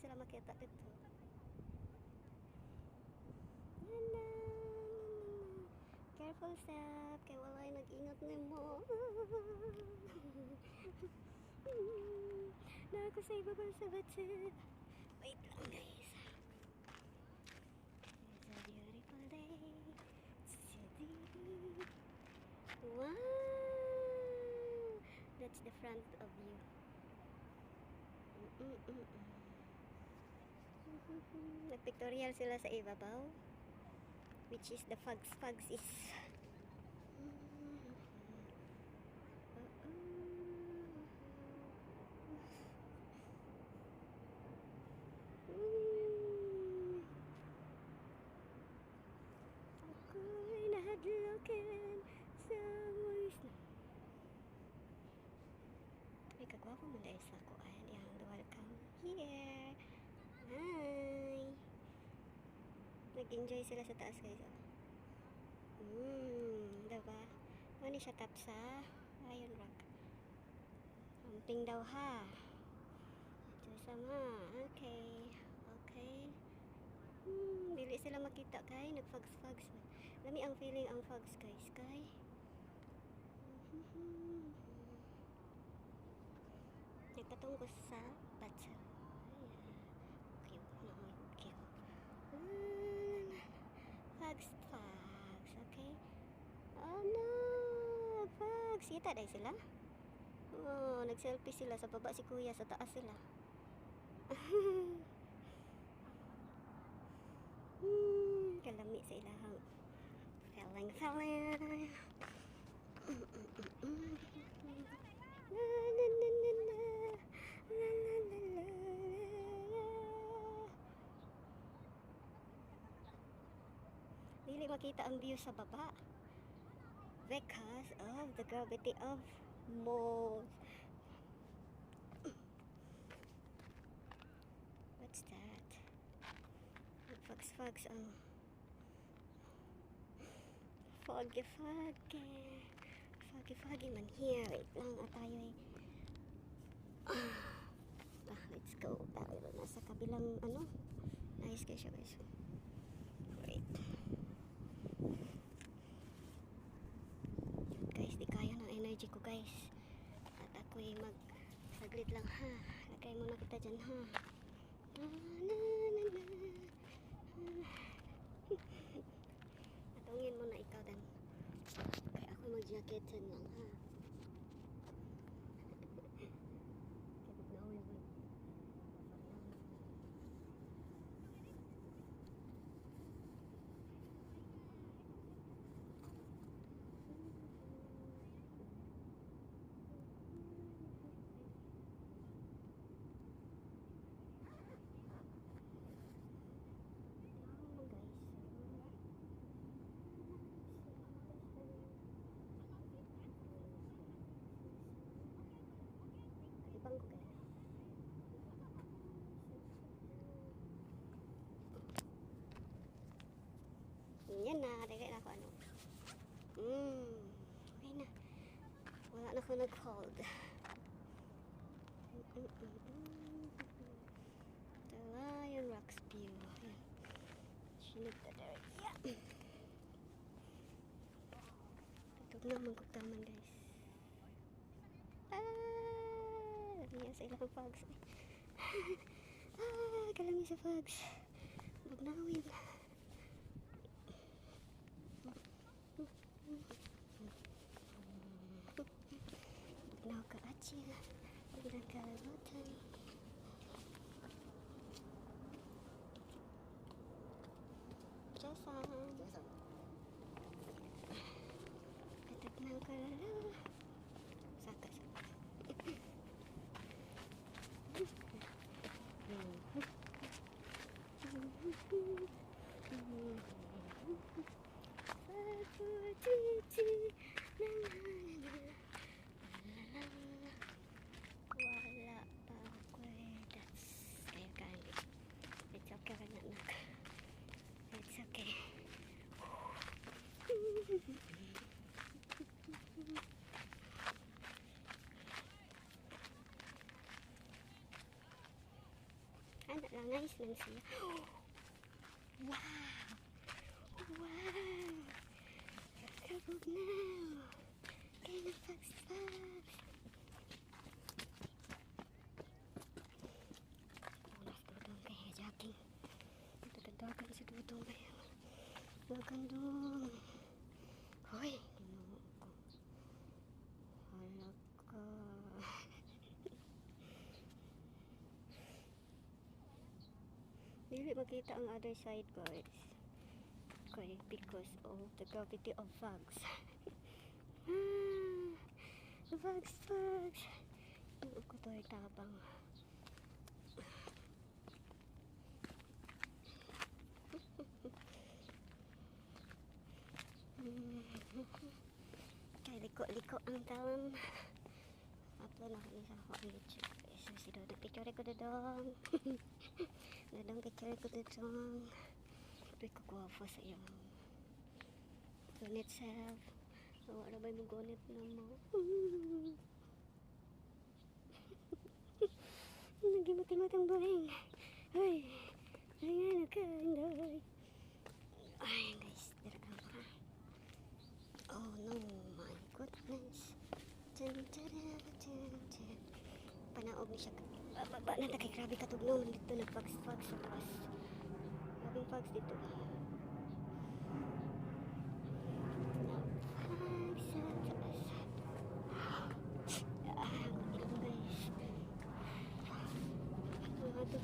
sila makita dito. Yan. Careful, Sap. Kaya wala yung nag-ingat na mo. na ako sa ibaba sa batse. Wait lang, guys. It's a beautiful day. City. Wow! That's the front of you. Mm-mm-mm. Nag-pictorial sila sa ibabaw. Which is the Fugs Fugs is. Ako'y nahadlokin sa ways na Ay, kagwapo mo dahil sa ako. Ayan, yung welcome here. Nag-enjoy sila sa taas guys. Oh. Hmm, diba? Ano siya tap sa Iron Rock. Amping daw ha. Sama. Okay. Okay. Hmm, dili sila makita kay nagfags-fags. Lami ang feeling ang fags guys kay. Nagpatungkos sa batsa. Fags. Kita dahil sila? Oh, nag-selfie sila sa baba si kuya, sa taas sila. hmm, kalami sa ilahang. Feeling, feeling. La makita ang view sa baba. Because of the gravity of moles. What's that? Fogs, fogs, ang foggy, foggy. Foggy, foggy man here. Wait lang, at ay... Ah, let's go. Tayo na nasa kabilang, ano? Nice guys, guys. Guys. At ako'y mag... Saglit lang ha. Lagay mo na kita dyan ha. Na, na, na, na. Atungin mo ikaw dan. Kaya ako mag-jacket dyan lang ha. Yan na, dagay na ako ano. Hmm, okay na. Wala na ako nag-hold. The Lion Rocks View. Ayan. Sinag na. Yeah. Tutog naman kugtaman guys. Ah! Lamiya sa ilang fogs. ah! Kalami sa fogs. Bugnawin. Bugnaw ka achi. Bugnaw Nangangais lang siya. Wow! Wow! Kabog na! Kaya na fox fox! Ulas dudong kaya jogging. Natadagan si dudong kaya. Dagan dong. Hoy! Ginoo ko. Hala ka. Dili makita ang other side guys. Okay, because of the gravity of fogs. ah, fogs, fogs. Yung ko to ay tabang. Kay liko-liko ang taon. Upload na kami sa ako YouTube. So, si Dodo, picture ko Dodong. Dodong, picture ko Dodong. Ito'y kagwapo sa iyo. Gunit self. So, ano ba yung na mo? Nagimati-matang buling. Ay, ay, ano ka, ay. Ay, guys, dira ka. Oh no, my goodness. Dun, dun, dun, dun. Panaog ni siya. Bababa na takay grabe katugnaw. Dito na fags fags sa taas. Grabing dito. Fags sa taas. Ah, good lang, guys. Ano ito?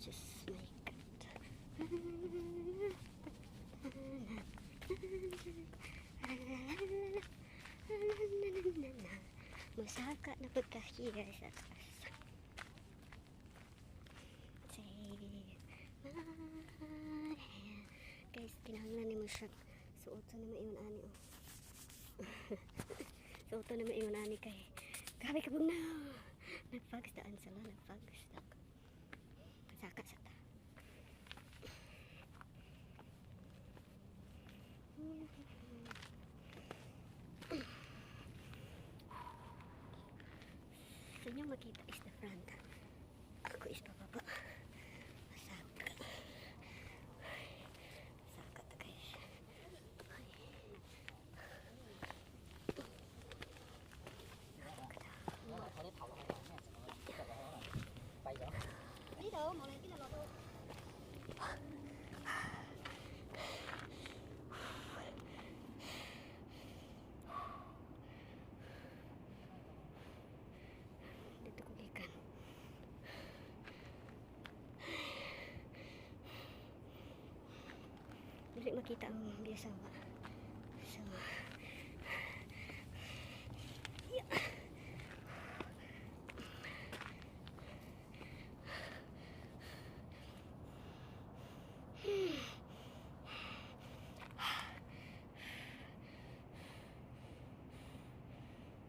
Just my God. Masaka pagkahiya sa. Guys, kinahanglan ni mo siya. Suoto na maiwan ani oh. Suoto na maiwan ani kay. Grabe ka na. Sa inyo makita is the front. Ako is pababa. Makita ang biyasawa. So, yeah.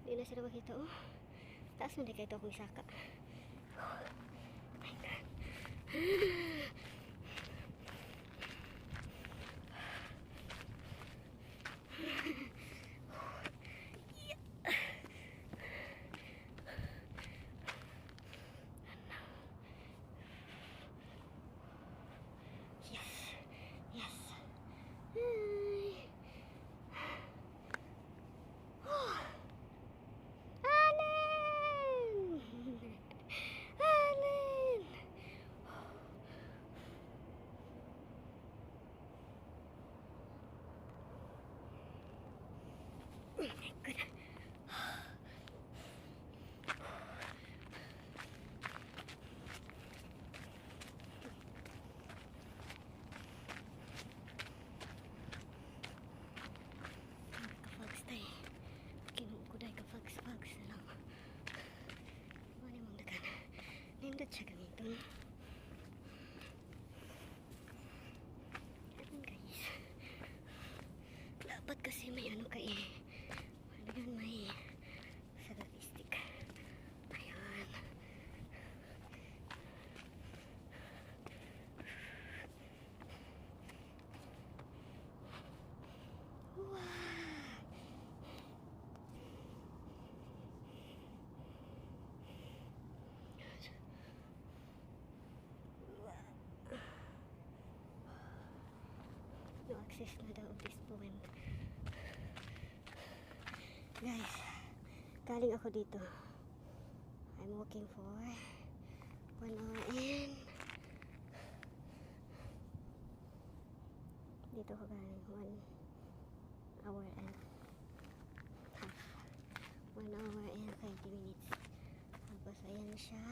Di na sila makita oh. Taas mo kayo akong. Oh my God. Nindot siya gamiton. Ayan guys. Dapat kasi may ano kay ano yun may statistic. Ayan. Access na daw this point. Guys, galing ako dito. I'm walking for one hour and dito ko galing one hour and half. One hour and 20 minutes. Tapos ayan siya.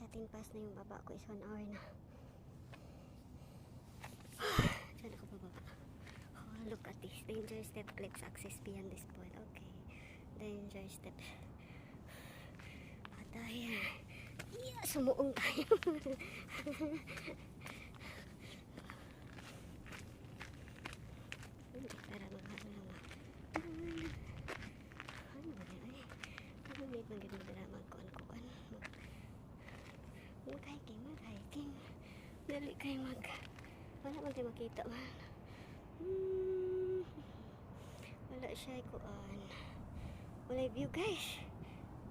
Siya pass na yung baba ko is one hour na. Diyan ako bababa. Oh, look at this. Danger step clips access beyond this point. Okay. Danger step. At tayo. Yeah, sumuong tayo. Hindi, para maghalo lang ma. Ano ba na ay? Ano may maganda na magkuan-kuan. Mag-hiking, mag-hiking. Dali kayo mag... Wala man tayo makita man. Hmm. Wala siya kuan. Wala view guys.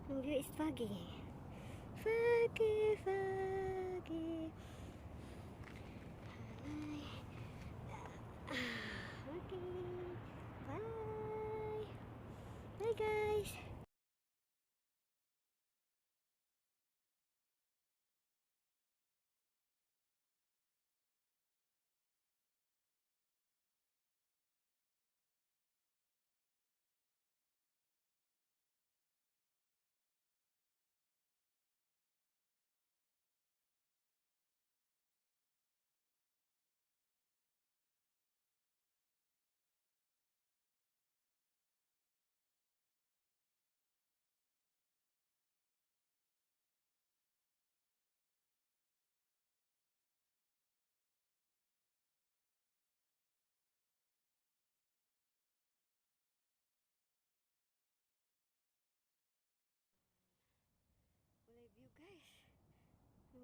Ang view is foggy. Foggy, foggy.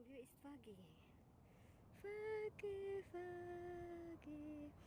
View is foggy. Foggy, foggy.